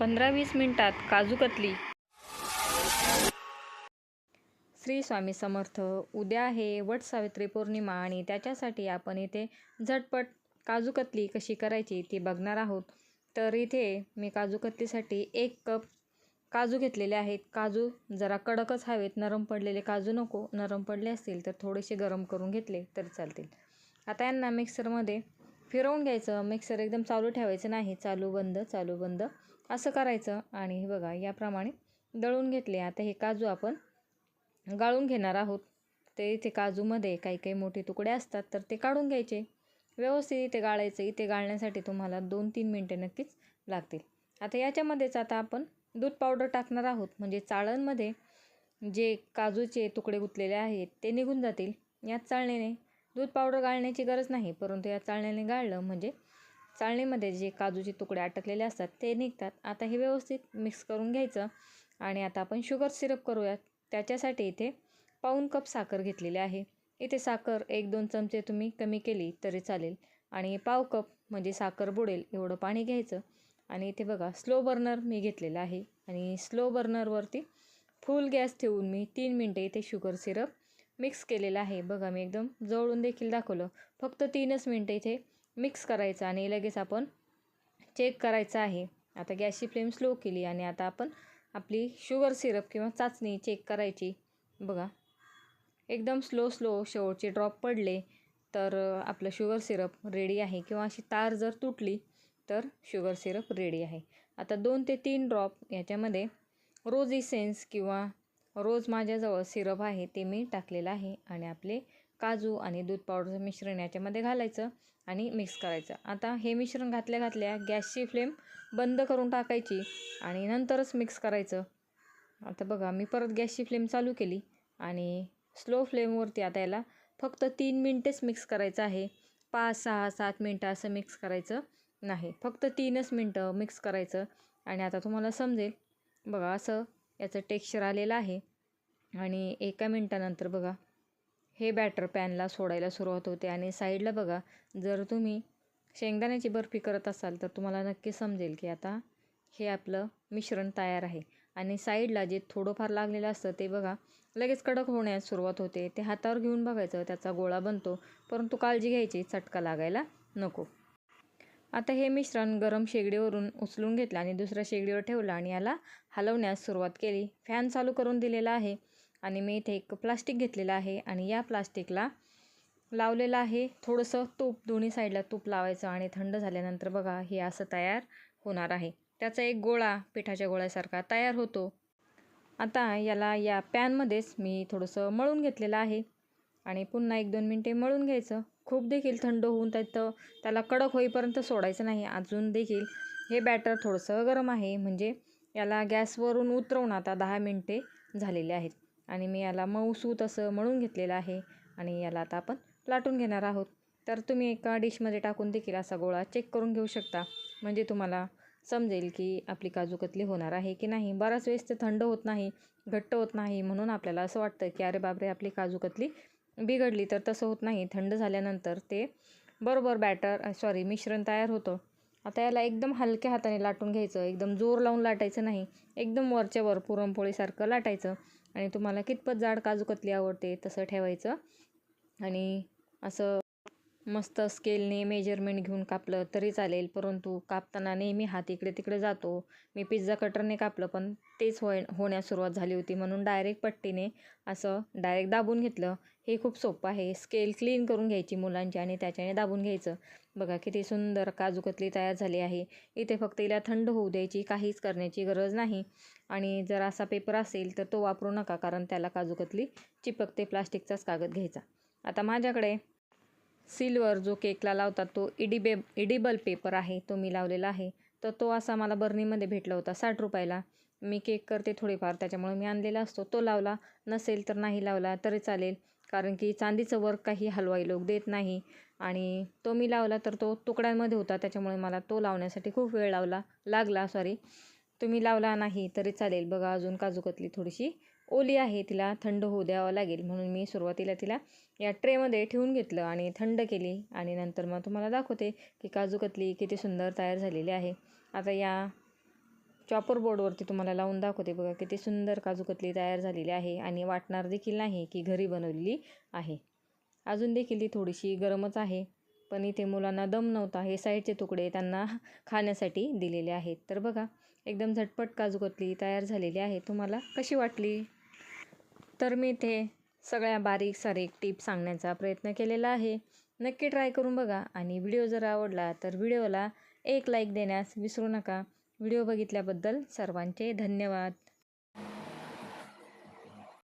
पंधरा वीस मिनटात काजू कतली. श्री स्वामी समर्थ उद्या आहे वट सावित्री पौर्णिमा आणि त्याच्यासाठी आपण इथे झटपट काजू कतली कशी करायची ती बघणार आहोत. तर इथे मी काजू कतलीसाठी एक कप काजू घेतलेले आहेत. काजू जरा कडकच हवेत नरम पडलेले काजू नको. नरम पडले असतील तर थोडेसे गरम करून घेतले तरी चालतील. आता यांना मिक्सरमध्ये फिरवून घ्यायचं. मिक्सर एकदम चालू ठेवायचं नाही. चालू बंद चालू बंद. असं करायचं. आणि हे बघा याप्रमाणे दळून घेतले. आता हे काजू आपण गाळून घेणार आहोत. ते इथे काजूमध्ये काही काही मोठे तुकडे असतात तर ते काढून घ्यायचे. व्यवस्थित इथे गाळायचं. इथे गाळण्यासाठी तुम्हाला दोन तीन मिनटे नक्कीच लागतील. आता याच्यामध्येच आता आपण दूध पावडर टाकणार आहोत. म्हणजे चाळणमध्ये जे काजूचे तुकडे गुतलेले आहेत ते निघून जातील. याच चाळण्याने दूध पावडर गाळण्याची गरज नाही परंतु या चाळण्याने गाळलं म्हणजे चाळणीमध्ये जे काजूचे तुकडे अटकलेले असतात ते निघतात. आता हे व्यवस्थित मिक्स करून घ्यायचं आणि आता आपण शुगर सिरप करूयात. त्याच्यासाठी इथे पाऊण कप साखर घेतलेली आहे. इथे साखर एक दोन चमचे तुम्ही कमी केली तरी चालेल. आणि पाव कप म्हणजे साखर बुडेल एवढं पाणी घ्यायचं. आणि इथे बघा स्लो बर्नर मी घेतलेलं आहे. आणि स्लो बर्नरवरती फुल गॅस ठेवून मी तीन मिनटे इथे शुगर सिरप मिक्स केलेलं आहे. बघा मी एकदम जवळून देखील दाखवलं. फक्त तीनच मिनटं इथे मिक्स करायचं आणि लगेच आपण चेक करायचं आहे. आता गॅसची फ्लेम स्लो केली आणि आता आपण आपली शुगर सिरप किंवा चाचणी चेक करायची. बघा. एकदम स्लो स्लो शेवटचे ड्रॉप पडले तर आपलं शुगर सिरप रेडी आहे किंवा अशी तार जर तुटली तर शुगर सिरप रेडी आहे. आता दोन ते तीन ड्रॉप याच्यामध्ये रोज इसेन्स किंवा रोज माझ्याजवळ सिरप आहे ते मी टाकलेलं आहे आणि आपले काजू आणि दूध पावडरचं मिश्रण याच्यामध्ये घालायचं आणि मिक्स करायचं. आता हे मिश्रण घातल्या घातल्या गॅसची फ्लेम बंद करून टाकायची आणि नंतरच मिक्स करायचं. आता बघा मी परत गॅसची फ्लेम चालू केली आणि स्लो फ्लेमवरती आता याला फक्त तीन मिनटेच मिक्स करायचं आहे. पाच सहा सात मिनटं असं मिक्स करायचं नाही. फक्त तीनच मिनटं मिक्स करायचं आणि आता तुम्हाला समजेल बघा असं याचं टेक्स्चर आलेलं आहे. आणि एका मिनटानंतर बघा हे बॅटर पॅनला सोडायला सुरुवात होते. आणि साईडला बघा जर तुम्ही शेंगदाण्याची बर्फी करत असाल तर तुम्हाला नक्की समजेल की आता हे आपलं मिश्रण तयार आहे. आणि साईडला जे थोडंफार लागलेलं असतं ते बघा लगेच कडक होण्यास सुरुवात होते. ते हातावर घेऊन बघायचं त्याचा गोळा बनतो. परंतु काळजी घ्यायची चटका लागायला नको. आता हे मिश्रण गरम शेगडीवरून उचलून घेतलं आणि दुसऱ्या शेगडीवर ठेवलं आणि याला हलवण्यास सुरुवात केली. फॅन चालू करून दिलेला आहे. आणि मी इथे एक प्लास्टिक घेतलेलं आहे आणि या प्लास्टिकला लावलेलं आहे. थोडंसं तूप दोन्ही साईडला तूप लावायचं आणि थंड झाल्यानंतर बघा हे असं तयार होणार आहे. त्याचा एक गोळा पिठाच्या गोळ्यासारखा तयार होतो. आता याला या पॅनमध्येच मी थोडंसं मळून घेतलेलं आहे आणि पुन्हा एक दोन मिनटे मळून घ्यायचं. खूप देखील थंड होऊन त्यात त्याला कडक होईपर्यंत सोडायचं नाही. अजून देखील हे बॅटर थोडंसं गरम आहे. म्हणजे याला गॅसवरून उतरवून आता दहा मिनटे झालेले आहेत. आणि मी याला मऊसूत असं मळून घेतलेलं आहे आणि याला आता आपण लाटून घेणार आहोत. तर तुम्ही एका डिशमध्ये टाकून देखील असा गोळा चेक करून घेऊ शकता. म्हणजे तुम्हाला समजेल की आपली काजू कतली होणार आहे की नाही. बराच वेळेस ते थंड होत नाही घट्ट होत नाही म्हणून आपल्याला असं वाटतं की अरे बापरे आपली काजू कतली बिघडली. तर तसं होत नाही. थंड झाल्यानंतर ते बरोबर बॅटर सॉरी मिश्रण तयार होतं. आता याला एकदम हलक्या हाताने लाटून घ्यायचं. एकदम जोर लावून लाटायचं नाही. एकदम वरच्या वर पुरणपोळीसारखं लाटायचं. आणि तुम्हाला कितपत जाड काजू कतली आवडते तसं ठेवायचं. आणि असं मस्त स्केलने मेजरमेंट घेऊन कापलं तरी चालेल परंतु कापताना नेहमी हात इकडे तिकडे जातो. मी पिझ्झा कटरने कापलं पण तेच होय होण्यास सुरुवात झाली होती म्हणून डायरेक्ट पट्टीने असं डायरेक्ट दाबून घेतलं. हे खूप सोपं आहे. स्केल क्लीन करून घ्यायची मुलांची आणि त्याच्याने दाबून घ्यायचं. बघा किती सुंदर काजूकतली तयार झाली आहे. इथे फक्त हिला थंड होऊ द्यायची काहीच करण्याची गरज नाही. आणि जर असा पेपर असेल तर तो वापरू नका कारण त्याला काजूकतली चिपकते प्लास्टिकचाच कागद घ्यायचा. आता माझ्याकडे सिल्वर जो केकला लावतात तो इडिबे इडिबल पेपर आहे तो मी लावलेला आहे. तर तो असा मला बर्नीमध्ये भेटला होता साठ रुपयाला. मी केक करते थोडेफार त्याच्यामुळे मी आणलेला असतो. तो लावला नसेल तर नाही लावला तरी चालेल. कारण की चांदीचं वर्क काही हलवाई लोक देत नाही. आणि तो मी लावला तर तो तुकड्यांमध्ये होता त्याच्यामुळे मला तो लावण्यासाठी खूप वेळ लावला लागला सॉरी तुम्ही लावला नाही तरी चालेल. बघा अजून काजूकतली थोडीशी ओली आहे तिला थंड होऊ द्यावं लागेल म्हणून मी सुरुवातीला तिला या ट्रेमध्ये ठेवून घेतलं आणि थंड केली. आणि नंतर मग तुम्हाला दाखवते की काजूकतली किती सुंदर तयार झालेली आहे. आता या चॉपर बोर्डवरती तुम्हाला लावून दाखवते बघा किती सुंदर काजू कतली तयार झालेली आहे आणि वाटणार देखील नाही की घरी बनवलेली आहे. अजून देखील ती थोडीशी गरमच आहे पण इथे मुलांना दम नव्हता हे साईडचे तुकडे त्यांना खाण्यासाठी दिलेले आहेत. तर बघा एकदम झटपट काजू कतली तयार झालेली आहे. तुम्हाला कशी वाटली? तर मी इथे सगळ्या बारीक सारीक टिप सांगण्याचा प्रयत्न केलेला आहे. नक्की ट्राय करून बघा आणि व्हिडिओ जर आवडला तर व्हिडिओला एक लाईक देण्यास विसरू नका. व्हिडिओ बघितल्याबद्दल सर्वांचे धन्यवाद.